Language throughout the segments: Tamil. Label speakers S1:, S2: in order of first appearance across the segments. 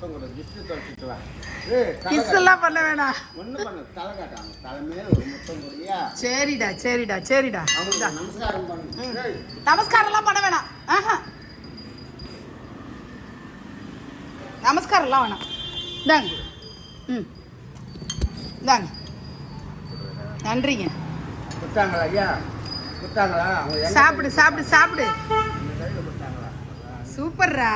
S1: முத்தம் கொடு தொலைச்சிட்டு வா
S2: பண்ண வேணாம்.
S1: ஒண்ணு பண்ணு தலை காட்டாங்க தலை மேல ஒரு முத்தம் கொடுயா
S2: சரிடா சரிடா சரிடா.
S1: நமஸ்காரம் பண்ணு.
S2: நமஸ்காரம்லாம் பண்ண வேணாம். ஆஹா. நமஸ்காரம்லாம் வேணாம். இந்தாங்க. ம். இந்தாங்க. நன்றிங்க.
S1: கொடுத்தாங்களா ஐயா? கொடுத்தாங்களா?
S2: சாப்பிடு சாப்பிடு சாப்பிடு. சூப்பர்ரா.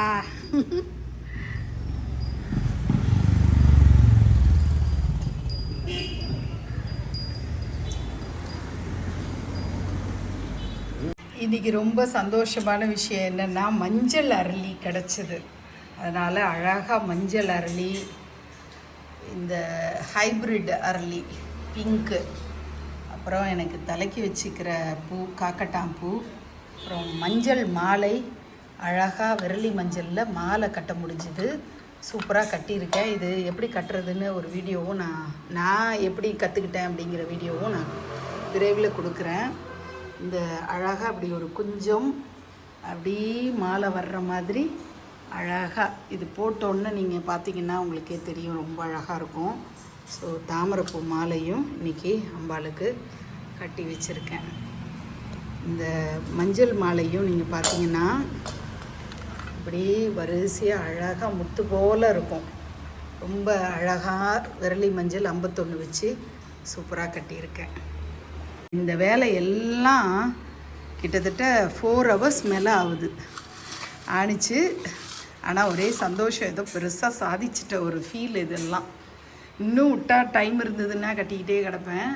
S2: இன்னைக்கு ரொம்ப சந்தோஷமான விஷயம் என்னென்னா மஞ்சள் அரளி கிடச்சிது. அதனால் அழகாக மஞ்சள் அரளி இந்த ஹைப்ரிட் அரளி பிங்க்கு அப்புறம் எனக்கு தலைக்கு வச்சுக்கிற பூ காக்கட்டாம்பூ அப்புறம் மஞ்சள் மாலை அழகாக விரலி மஞ்சளில் மாலை கட்ட முடிஞ்சுது. சூப்பராக கட்டியிருக்கேன். இது எப்படி கட்டுறதுன்னு ஒரு வீடியோவும் நான் நான் எப்படி கற்றுக்கிட்டேன் அப்படிங்கிற வீடியோவும் நான் விரைவில் கொடுக்குறேன். இந்த அழகாக அப்படி ஒரு குஞ்சம் அப்படி மாலை வர்ற மாதிரி அழகாக இது போட்டோன்னே நீங்கள் பார்த்தீங்கன்னா உங்களுக்கே தெரியும் ரொம்ப அழகாக இருக்கும். ஸோ தாமரைப்பூ மாலையும் இன்றைக்கி அம்பாளுக்கு கட்டி வச்சுருக்கேன். இந்த மஞ்சள் மாலையும் நீங்கள் பார்த்தீங்கன்னா இப்படி வரிசையாக அழகாக முத்து போல் இருக்கும். ரொம்ப அழகாக விரலி மஞ்சள் ஐம்பத்தொன்று வச்சு சூப்பராக கட்டியிருக்கேன். இந்த வேலை எல்லாம் கிட்டத்தட்ட ஃபோர் ஹவர்ஸ் மேலே ஆகுது. ஆணிச்சு ஆனால் ஒரே சந்தோஷம் ஏதோ பெருசாக சாதிச்சிட்ட ஒரு ஃபீல் இதெல்லாம். இன்னும் விட்டா டைம் இருந்ததுன்னா கட்டிக்கிட்டே கிடப்பேன்.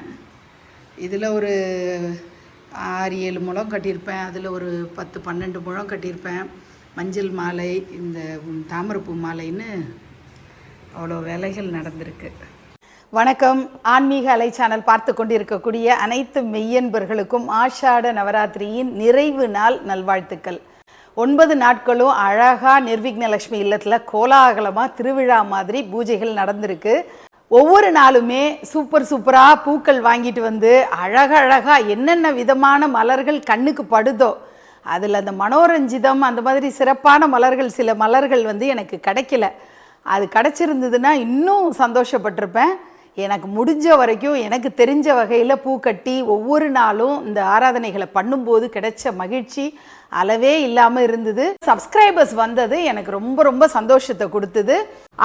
S2: இதில் ஒரு ஆறு ஏழு முழம் கட்டியிருப்பேன். அதில் ஒரு பத்து பன்னெண்டு முழம் கட்டியிருப்பேன். மஞ்சள் மாலை இந்த தாமரைப்பூ மாலைன்னு அவ்வளோ வேலைகள் நடந்திருக்கு. வணக்கம். ஆன்மீக அலை சேனல் பார்த்து கொண்டிருக்கக்கூடிய அனைத்து மெய்யன்பர்களுக்கும் ஆஷாட நவராத்திரியின் நிறைவு நாள் நல்வாழ்த்துக்கள். ஒன்பது நாட்களும் அழகா நிர்விக்னலட்சுமி இல்லத்தில் கோலாகலமாக திருவிழா மாதிரி பூஜைகள் நடந்திருக்கு. ஒவ்வொரு நாளுமே சூப்பர் சூப்பராக பூக்கள் வாங்கிட்டு வந்து அழகழகாக என்னென்ன விதமான மலர்கள் கண்ணுக்கு படுதோ அதில் அந்த மனோரஞ்சிதம் அந்த மாதிரி சிறப்பான மலர்கள் சில மலர்கள் வந்து எனக்கு கிடைக்கல. அது கிடச்சிருந்ததுன்னா இன்னும் சந்தோஷப்பட்டிருப்பேன். எனக்கு முடிஞ்ச வரைக்கும் எனக்கு தெரிஞ்ச வகையில் பூ கட்டி ஒவ்வொரு நாளும் இந்த ஆராதனைகளை பண்ணும்போது கிடைச்ச மகிழ்ச்சி அளவே இல்லாமல் இருந்தது. சப்ஸ்கிரைபர்ஸ் வந்தது எனக்கு ரொம்ப ரொம்ப சந்தோஷத்தை கொடுத்தது.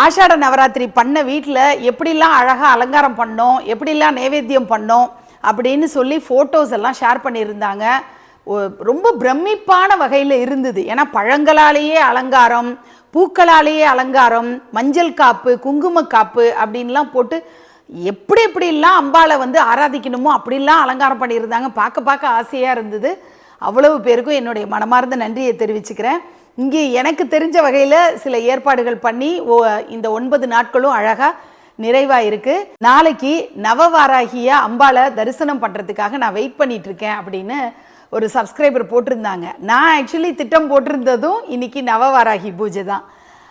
S2: ஆஷாட நவராத்திரி பண்ண வீட்டில் எப்படிலாம் அழகாக அலங்காரம் பண்ணோம் எப்படிலாம் நைவேத்தியம் பண்ணோம் அப்படின்னு சொல்லி ஃபோட்டோஸ் எல்லாம் ஷேர் பண்ணியிருந்தாங்க. ரொம்ப பிரமிப்பான வகையில் இருந்தது. ஏன்னா பழங்களாலேயே அலங்காரம் பூக்களாலேயே அலங்காரம் மஞ்சள் காப்பு குங்கும காப்பு அப்படின்லாம் போட்டு எப்படி எப்படிலாம் அம்பாவை வந்து ஆராதிக்கணுமோ அப்படிலாம் அலங்காரம் பண்ணியிருந்தாங்க. பார்க்க பார்க்க ஆசையாக இருந்தது. அவ்வளவு பேருக்கும் என்னுடைய மனமார்ந்த நன்றியை தெரிவிச்சுக்கிறேன். இங்கே எனக்கு தெரிஞ்ச வகையில் சில ஏற்பாடுகள் பண்ணி ஓ- இந்த ஒன்பது நாட்களும் அழகாக நிறைவாக இருக்குது நாளைக்கு நவவாராகிய அம்பாவை தரிசனம் பண்ணுறதுக்காக நான் வெயிட் பண்ணிகிட்ருக்கேன் அப்படின்னு ஒரு சப்ஸ்கிரைபர் போட்டிருந்தாங்க. நான் ஆக்சுவலி திட்டம் போட்டிருந்ததும் இன்னைக்கு நவவாராகி பூஜை தான்.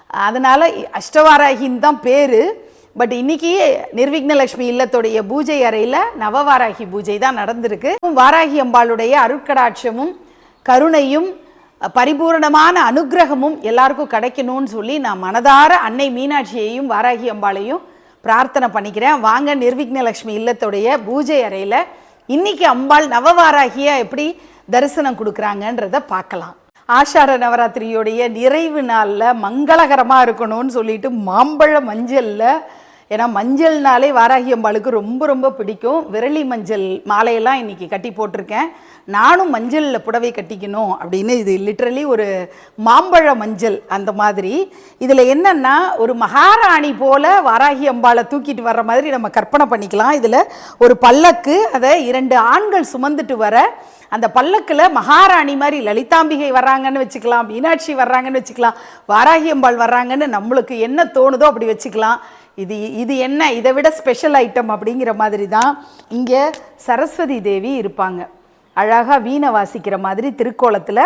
S2: அதனால் அஷ்டவாராகின்னு தான் பேர். பட் இன்னைக்கு நிர்விக்னலட்சுமி இல்லத்துடைய பூஜை அறையில் நவவாராகி பூஜை தான் நடந்திருக்கு. வாராகி அம்பாளுடைய அருட்கடாட்சமும் கருணையும் பரிபூரணமான அனுக்கிரகமும் எல்லாருக்கும் கிடைக்கணும்னு சொல்லி நான் மனதார அன்னை மீனாட்சியையும் வாராகி அம்பாளையும் பிரார்த்தனை பண்ணிக்கிறேன். வாங்க நிர்விக்னலட்சுமி இல்லத்துடைய பூஜை அறையில் இன்னைக்கு அம்பாள் நவவாராகியா எப்படி தரிசனம் கொடுக்குறாங்கன்றத பார்க்கலாம். ஆஷாட நவராத்திரியோடைய நிறைவு நாளில் மங்களகரமாக இருக்கணும்னு சொல்லிட்டு மாம்பழ மஞ்சளில் ஏன்னா மஞ்சள்னாலே வாராகி அம்பாளுக்கு ரொம்ப ரொம்ப பிடிக்கும். விரலி மஞ்சள் மாலையெல்லாம் இன்னைக்கு கட்டி போட்டிருக்கேன். நானும் மஞ்சளில் புடவை கட்டிக்கணும் அப்படின்னு இது லிட்ரலி ஒரு மாம்பழ மஞ்சள் அந்த மாதிரி. இதில் என்னென்னா ஒரு மகாராணி போல் வாராகி அம்பாளை தூக்கிட்டு வர்ற மாதிரி நம்ம கற்பனை பண்ணிக்கலாம். இதில் ஒரு பல்லக்கு அதை இரண்டு ஆண்கள் சுமந்துட்டு வர அந்த பல்லக்கில் மகாராணி மாதிரி லலிதாம்பிகை வர்றாங்கன்னு வச்சுக்கலாம் மீனாட்சி வர்றாங்கன்னு வச்சுக்கலாம் வாராகி அம்பாள் வர்றாங்கன்னு நம்மளுக்கு என்ன தோணுதோ அப்படி வச்சுக்கலாம். இது இது என்ன? இதை விட ஸ்பெஷல் ஐட்டம் அப்படிங்கிற மாதிரி தான் இங்கே சரஸ்வதி தேவி இருப்பாங்க. அழகாக வீணை வாசிக்கிற மாதிரி திருக்கோலத்தில்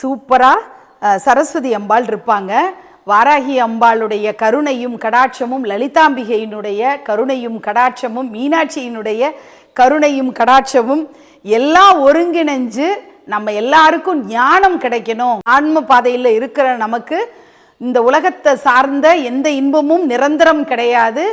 S2: சூப்பராக சரஸ்வதி அம்பாள் இருப்பாங்க. வாராகி அம்பாளுடைய கருணையும் கடாட்சமும் லலிதாம்பிகையினுடைய கருணையும் கடாட்சமும் மீனாட்சியினுடைய கருணையும் கடாட்சமும் எல்லாம் ஒருங்கிணைஞ்சு நம்ம எல்லாருக்கும் ஞானம் கிடைக்கணும். ஆன்ம பாதையில் இருக்கிற நமக்கு இந்த உலகத்தை சார்ந்த எந்த இன்பமும் நிரந்தரம் கிடையாது.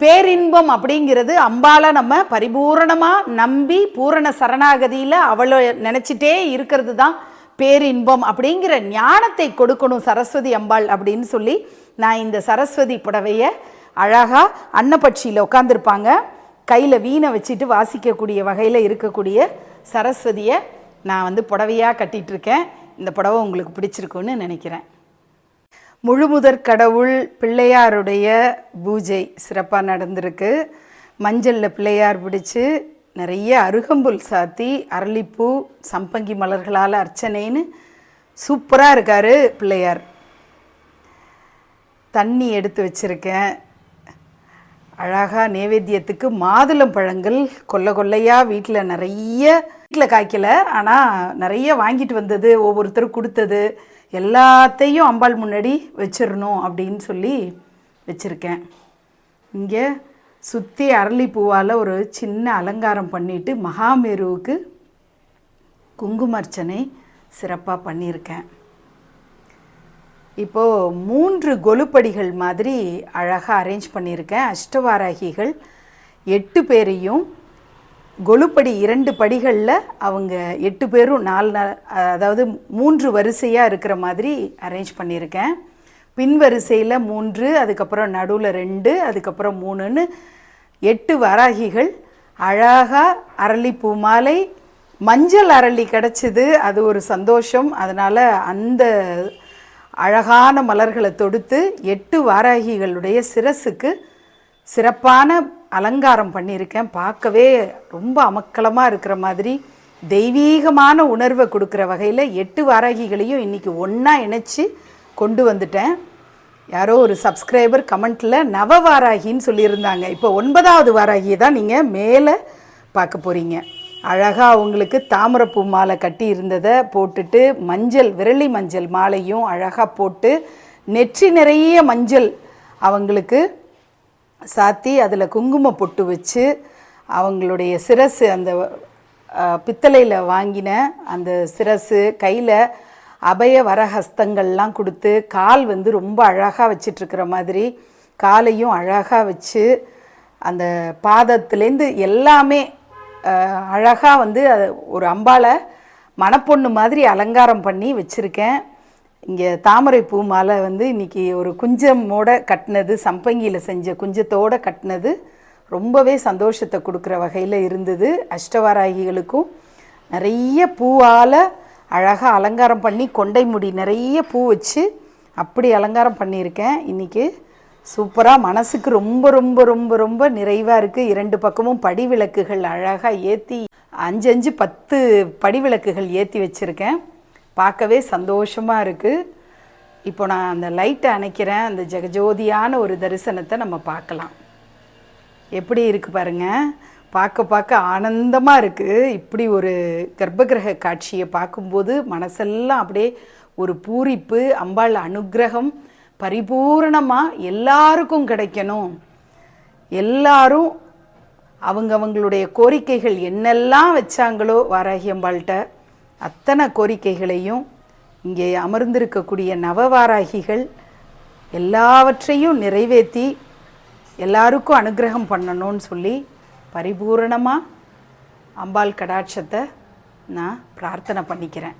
S2: பேரின்பம் அப்படிங்கிறது அம்பால நம்ம பரிபூரணமாக நம்பி பூரண சரணாகதியில் அவளை நினச்சிட்டே இருக்கிறது தான் பேரின்பம் அப்படிங்கிற ஞானத்தை கொடுக்கணும் சரஸ்வதி அம்பாள் அப்படின்னு சொல்லி நான் இந்த சரஸ்வதி புடவையை அழகாக அன்னப்பட்சியில் உட்காந்துருப்பாங்க கையில் வீணை வச்சுட்டு வாசிக்கக்கூடிய வகையில் இருக்கக்கூடிய சரஸ்வதியை நான் வந்து புடவையாக கட்டிகிட்ருக்கேன் இந்த புடவை உங்களுக்கு பிடிச்சிருக்குன்னு நினைக்கிறேன். முழுமுதற் கடவுள் பிள்ளையாருடைய பூஜை சிறப்பாக நடந்திருக்கு. மஞ்சளில் பிள்ளையார் பிடிச்சி நிறைய அருகம்புல் சாத்தி அரளிப்பூ சம்பங்கி மலர்களால் அர்ச்சனைன்னு சூப்பராக இருக்கார் பிள்ளையார். தண்ணி எடுத்து வச்சுருக்கேன். அழகாக நேவேத்தியத்துக்கு மாதுளம் பழங்கள் கொல்ல கொல்லையாக வீட்டில் நிறைய வீட்டில் காய்க்கலை ஆனால் நிறைய வாங்கிட்டு வந்தது ஒவ்வொருத்தரும் கொடுத்தது. எல்லாத்தையும் அம்பாள் முன்னாடி வச்சிடணும் அப்படின்னு சொல்லி வச்சுருக்கேன். இங்கே சுற்றி அரளிப்பூவால் ஒரு சின்ன அலங்காரம் பண்ணிட்டு மகாமேருவுக்கு குங்குமர்ச்சனை சிறப்பாக பண்ணியிருக்கேன் இப்போது மூன்று கொலுப்படிகள் மாதிரி அழகாக அரேஞ்ச் பண்ணியிருக்கேன் அஷ்டவாராகிகள் எட்டு பேரையும் கொலுப்படி இரண்டு படிகளில் அவங்க எட்டு பேரும் நாலு அதாவது மூன்று வரிசையாக இருக்கிற மாதிரி அரேஞ்ச் பண்ணியிருக்கேன். பின் வரிசையில் மூன்று அதுக்கப்புறம் நடுவில் ரெண்டு அதுக்கப்புறம் மூணுன்னு எட்டு வராகிகள். அழகாக அரளிப்பூ மாலை மஞ்சள் அரளி கிடச்சிது அது ஒரு சந்தோஷம். அதனால் அந்த அழகான மலர்களை தொடுத்து எட்டு வாராகிகளுடைய சிரசுக்கு சிறப்பான அலங்காரம் பண்ணியிருக்கேன். பார்க்கவே ரொம்ப அமக்கலமாக இருக்கிற மாதிரி தெய்வீகமான உணர்வை கொடுக்குற வகையில் எட்டு வாராகிகளையும் இன்றைக்கி ஒன்றா இணைச்சி கொண்டு வந்துட்டேன். யாரோ ஒரு சப்ஸ்கிரைபர் கமெண்ட்டில் நவ வாராகின்னு சொல்லியிருந்தாங்க. இப்போ ஒன்பதாவது வாராகியை தான் நீங்கள் மேலே பார்க்க போகிறீங்க அழகாக அவங்களுக்கு தாமரப்பூ மாலை கட்டி இருந்ததை போட்டுட்டு மஞ்சள் விரலி மஞ்சள் மாலையும் அழகாக போட்டு நெற்றி நிறைய மஞ்சள் அவங்களுக்கு சாத்தி அதில் குங்கும பொட்டு வச்சு அவங்களுடைய சிரசு அந்த பித்தளையில் வாங்கின அந்த சிரசு கையில் அபய வரஹஸ்தங்கள்லாம் கொடுத்து கால் வந்து ரொம்ப அழகாக வச்சிட்ருக்கிற மாதிரி காலையும் அழகாக வச்சு அந்த பாதத்துலேருந்து எல்லாமே அழகாக வந்து ஒரு அம்பாளை மணப்பொண்ணு மாதிரி அலங்காரம் பண்ணி வச்சுருக்கேன். இங்கே தாமரை பூ மாலை வந்து இன்றைக்கி ஒரு குஞ்சமோட கட்டினது சம்பங்கியில் செஞ்ச குஞ்சத்தோடு கட்டினது ரொம்பவே சந்தோஷத்தை கொடுக்குற வகையில் இருந்தது. அஷ்டவாராகிகளுக்கும் நிறைய பூவால் அழகாக அலங்காரம் பண்ணி கொண்டை முடி நிறைய பூ வச்சு அப்படி அலங்காரம் பண்ணியிருக்கேன். இன்றைக்கி சூப்பராக மனசுக்கு ரொம்ப ரொம்ப ரொம்ப ரொம்ப நிறைவாக இருக்குது இரண்டு பக்கமும் படி விளக்குகள் அழகாக ஏற்றி அஞ்சு அஞ்சு பத்து படி விளக்குகள் ஏற்றி வச்சுருக்கேன். பார்க்கவே சந்தோஷமாக இருக்குது இப்போ நான் அந்த லைட்டை அணைக்கிறேன். அந்த ஜெகஜோதியான ஒரு தரிசனத்தை நம்ம பார்க்கலாம். எப்படி இருக்குது பாருங்க. பார்க்க பார்க்க ஆனந்தமாக இருக்குது இப்படி ஒரு கர்ப்பகிரக காட்சியை பார்க்கும்போது மனசெல்லாம் அப்படியே ஒரு பூரிப்பு அம்பாள் அனுக்கிரகம் பரிபூரணமாக எல்லாருக்கும் கிடைக்கணும். எல்லாரும் அவங்க அவங்களுடைய கோரிக்கைகள் என்னெல்லாம் வச்சாங்களோ வாராகி அம்பாள்கிட்ட அத்தனை கோரிக்கைகளையும் இங்கே அமர்ந்திருக்கக்கூடிய நவவாராகிகள் எல்லாவற்றையும் நிறைவேற்றி எல்லாருக்கும் அனுகிரகம் பண்ணணும்னு சொல்லி பரிபூரணமாக அம்பாள் கடாட்சத்தை நான் பிரார்த்தனை பண்ணிக்கிறேன்.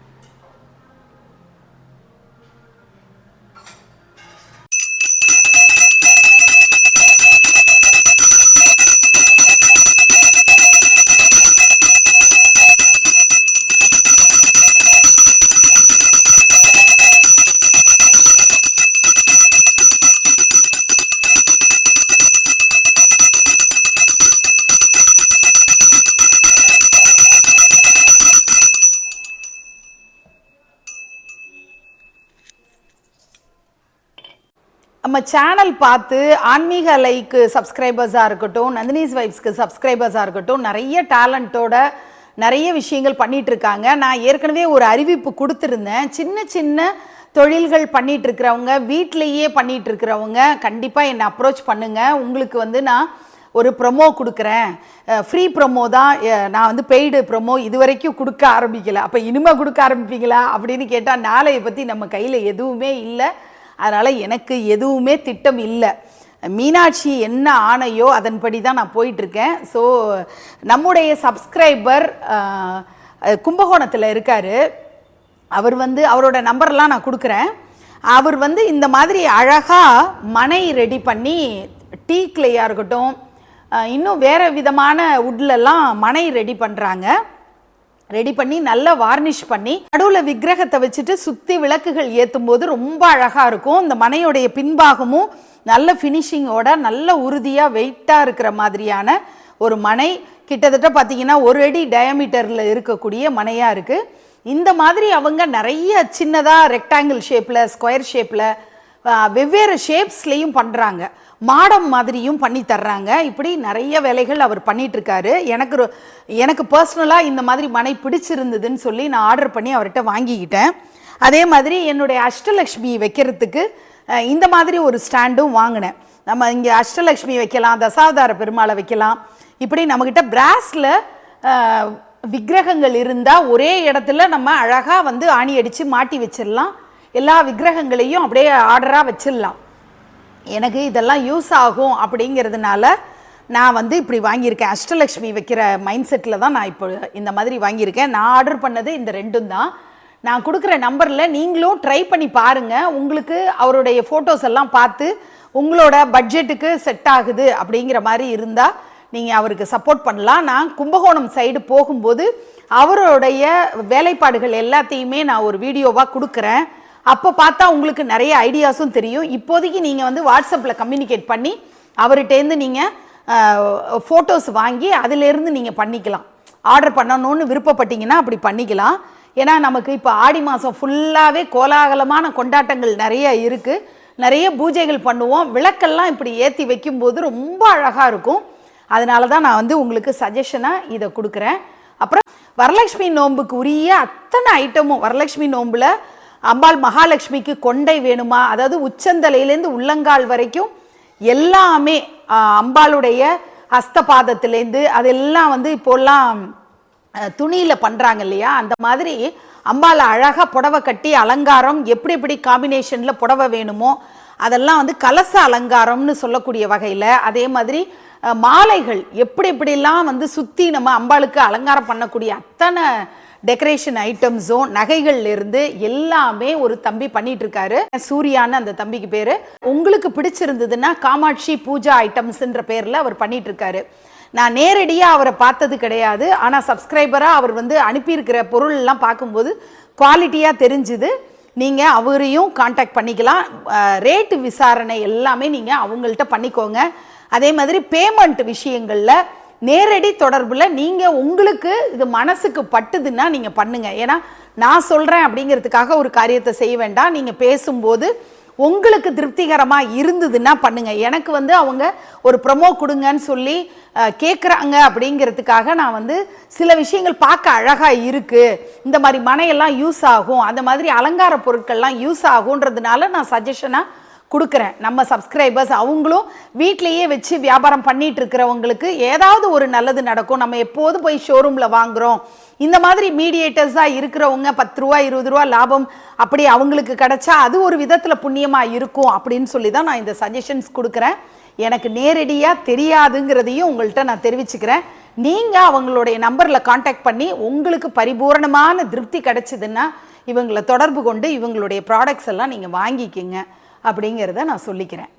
S2: சேனல் பார்த்து ஆன்மீக லைக்கு சப்ஸ்கிரைபர்ஸாக இருக்கட்டும் நந்தினிஸ் வைப்ஸ்க்கு சப்ஸ்கிரைபர்ஸாக இருக்கட்டும் நிறைய டேலண்ட்டோட நிறைய விஷயங்கள் பண்ணிட்டு இருக்காங்க நான் ஏற்கனவே ஒரு அறிவிப்பு கொடுத்துருந்தேன். சின்ன சின்ன தொழில்கள் பண்ணிட்டு இருக்கிறவங்க வீட்டிலேயே பண்ணிட்டு இருக்கிறவங்க கண்டிப்பாக என்னை அப்ரோச் பண்ணுங்க. உங்களுக்கு வந்து நான் ஒரு ப்ரொமோ கொடுக்குறேன். ஃப்ரீ ப்ரொமோ தான் நான் வந்து பெய்டு ப்ரொமோ இது வரைக்கும் கொடுக்க ஆரம்பிக்கல. அப்போ இனிமே கொடுக்க ஆரம்பிப்பீங்களா அப்படின்னு கேட்டால் நாளையை பற்றி நம்ம கையில் எதுவுமே இல்லை. அதனால் எனக்கு எதுவுமே திட்டம் இல்லை. மீனாட்சி என்ன ஆணையோ அதன்படி தான் நான் போயிட்டுருக்கேன். ஸோ நம்முடைய சப்ஸ்கிரைபர் கும்பகோணத்தில் இருக்கார். அவர் வந்து அவரோட நம்பர்லாம் நான் கொடுக்குறேன். அவர் வந்து இந்த மாதிரி அழகாக மனை ரெடி பண்ணி டீ கிளேயாக இருக்கட்டும் இன்னும் வேறு விதமான உட்லெல்லாம் மனை ரெடி பண்ணுறாங்க ரெடி பண்ணி நல்லா வார்னிஷ் பண்ணி நடுவில் விக்கிரகத்தை வச்சுட்டு சுற்றி விளக்குகள் ஏற்றும் போது ரொம்ப அழகாக இருக்கும். இந்த மனையுடைய பின்பாகமும் நல்ல ஃபினிஷிங்கோட நல்ல உறுதியாக வெயிட்டாக இருக்கிற மாதிரியான ஒரு மனை கிட்டத்தட்ட பார்த்தீங்கன்னா ஒரு அடி டயமீட்டரில் இருக்கக்கூடிய மனையாக இருக்குது இந்த மாதிரி அவங்க நிறைய சின்னதாக ரெக்டாங்கிள் ஷேப்பில் ஸ்கொயர் ஷேப்பில் வெவ்வேறு ஷேப்ஸ்லேயும் பண்ணுறாங்க மாடம் மாதிரியும் பண்ணி தர்றாங்க. இப்படி நிறைய வேலைகள் அவர் பண்ணிகிட்ருக்காரு எனக்கு ரொ- எனக்கு பர்சனலாக இந்த மாதிரி மனை பிடிச்சிருந்ததுன்னு சொல்லி நான் ஆர்டர் பண்ணி அவர்கிட்ட வாங்கிக்கிட்டேன். அதே மாதிரி என்னுடைய அஷ்டலக்ஷ்மி வைக்கிறதுக்கு இந்த மாதிரி ஒரு ஸ்டாண்டும் வாங்கினேன். நம்ம இங்கே அஷ்டலக்ஷ்மி வைக்கலாம் தசாவதார பெருமாளை வைக்கலாம். இப்படி நம்மக்கிட்ட பிராஸில் விக்கிரகங்கள் இருந்தால் ஒரே இடத்துல நம்ம அழகாக வந்து ஆணி அடித்து மாட்டி வச்சிடலாம். எல்லா விக்கிரகங்களையும் அப்படியே ஆர்டராக வச்சிடலாம். எனக்கு இதெல்லாம் யூஸ் ஆகும் அப்படிங்கிறதுனால நான் வந்து இப்படி வாங்கியிருக்கேன். அஷ்டலக்ஷ்மி வைக்கிற மைண்ட் செட்டில் தான் நான் இப்போ இந்த மாதிரி வாங்கியிருக்கேன். நான் ஆர்டர் பண்ணது இந்த ரெண்டும் தான். நான் கொடுக்குற நம்பரில் நீங்களும் ட்ரை பண்ணி பாருங்கள் உங்களுக்கு அவருடைய ஃபோட்டோஸ் எல்லாம் பார்த்து உங்களோட பட்ஜெட்டுக்கு செட் ஆகுது அப்படிங்கிற மாதிரி இருந்தால் நீங்கள் அவருக்கு சப்போர்ட் பண்ணலாம். நான் கும்பகோணம் சைடு போகும்போது அவருடைய வேலைப்பாடுகள் எல்லாத்தையுமே நான் ஒரு வீடியோவாக கொடுக்குறேன். அப்போ பார்த்தா உங்களுக்கு நிறைய ஐடியாஸும் தெரியும். இப்போதைக்கு நீங்கள் வந்து வாட்ஸ்அப்பில் கம்யூனிகேட் பண்ணி அவர்கிட்டேருந்து நீங்கள் ஃபோட்டோஸ் வாங்கி அதிலேருந்து நீங்கள் பண்ணிக்கலாம். ஆர்டர் பண்ணணும்னு விருப்பப்பட்டீங்கன்னா அப்படி பண்ணிக்கலாம். ஏன்னா நமக்கு இப்போ ஆடி மாதம் ஃபுல்லாகவே கோலாகலமான கொண்டாட்டங்கள் நிறைய இருக்குது நிறைய பூஜைகள் பண்ணுவோம். விளக்கெல்லாம் இப்படி ஏற்றி வைக்கும்போது ரொம்ப அழகாக இருக்கும். அதனால தான் நான் வந்து உங்களுக்கு சஜஷனாக இதை கொடுக்குறேன். அப்புறம் வரலட்சுமி நோன்புக்கு உரிய அத்தனை ஐட்டமும் வரலட்சுமி நோம்பில் அம்பாள் மகாலட்சுமிக்கு கொண்டை வேணுமா? அதாவது உச்சந்தலையிலேருந்து உள்ளங்கால் வரைக்கும் எல்லாமே அம்பாளுடைய ஹஸ்தபாதத்திலேருந்து அதெல்லாம் வந்து இப்போல்லாம் துணியில் பண்ணுறாங்க இல்லையா? அந்த மாதிரி அம்பாள் அழகாக புடவை கட்டி அலங்காரம் எப்படி எப்படி காம்பினேஷனில் புடவை வேணுமோ அதெல்லாம் வந்து கலச அலங்காரம்னு சொல்லக்கூடிய வகையில் அதே மாதிரி மாலைகள் எப்படி எப்படிலாம் வந்து சுற்றி நம்ம அம்பாளுக்கு அலங்காரம் பண்ணக்கூடிய அத்தனை டெக்கரேஷன் ஐட்டம்ஸும் நகைகள்ல இருந்து எல்லாமே ஒரு தம்பி பண்ணிட்டு இருக்காரு சூர்யான்னு அந்த தம்பிக்கு பேரு. உங்களுக்கு பிடிச்சிருந்ததுன்னா காமாட்சி பூஜா ஐட்டம்ஸ்ன்ற பேர்ல அவர் பண்ணிட்டு இருக்காரு நான் நேரடியாக அவரை பார்த்தது கிடையாது. ஆனால் சப்ஸ்கிரைபராக அவர் வந்து அனுப்பியிருக்கிற பொருள்லாம் பார்க்கும்போது குவாலிட்டியாக தெரிஞ்சுது. நீங்கள் அவரையும் காண்டாக்ட் பண்ணிக்கலாம். ரேட்டு விசாரணை எல்லாமே நீங்கள் அவங்கள்ட்ட பண்ணிக்கோங்க. அதே மாதிரி பேமெண்ட் விஷயங்களில் நேரடி தொடர்பில் நீங்கள் உங்களுக்கு இது மனசுக்கு பட்டுதுன்னா நீங்கள் பண்ணுங்கள் ஏன்னா நான் சொல்கிறேன் அப்படிங்கிறதுக்காக ஒரு காரியத்தை செய்ய வேண்டாம். நீங்கள் பேசும்போது உங்களுக்கு திருப்திகரமாக இருந்ததுன்னா பண்ணுங்கள் எனக்கு வந்து அவங்க ஒரு ப்ரொமோ கொடுங்கன்னு சொல்லி கேட்குறாங்க அப்படிங்கிறதுக்காக நான் வந்து சில விஷயங்கள் பார்க்க அழகாக இருக்குது இந்த மாதிரி மனையெல்லாம் யூஸ் ஆகும். அந்த மாதிரி அலங்கார பொருட்கள்லாம் யூஸ் ஆகுன்றதுனால நான் சஜஷனாக கொடுக்குறேன். நம்ம சப்ஸ்கிரைபர்ஸ் அவங்களும் வீட்லேயே வச்சு வியாபாரம் பண்ணிட்டு இருக்கிறவங்களுக்கு ஏதாவது ஒரு நல்லது நடக்கும். நம்ம எப்போதும் போய் ஷோரூமில் வாங்குறோம்? இந்த மாதிரி மீடியேட்டர்ஸாக இருக்கிறவங்க பத்து ரூபா இருபது ரூபா லாபம் அப்படி அவங்களுக்கு கிடைச்சா அது ஒரு விதத்தில் புண்ணியமாக இருக்கும் அப்படின்னு சொல்லி தான் நான் இந்த சஜஷன்ஸ் கொடுக்குறேன். எனக்கு நேரடியாக தெரியாதுங்கிறதையும் உங்கள்கிட்ட நான் தெரிவிச்சுக்கிறேன். நீங்கள் அவங்களுடைய நம்பரில் காண்டாக்ட் பண்ணி உங்களுக்கு பரிபூரணமான திருப்தி கிடைச்சிதுன்னா இவங்களை தொடர்பு கொண்டு இவங்களுடைய ப்ராடக்ட்ஸ் எல்லாம் நீங்கள் வாங்கிக்கிங்க. அப்படிங்கிறத நான் சொல்லிக்கிறேன்.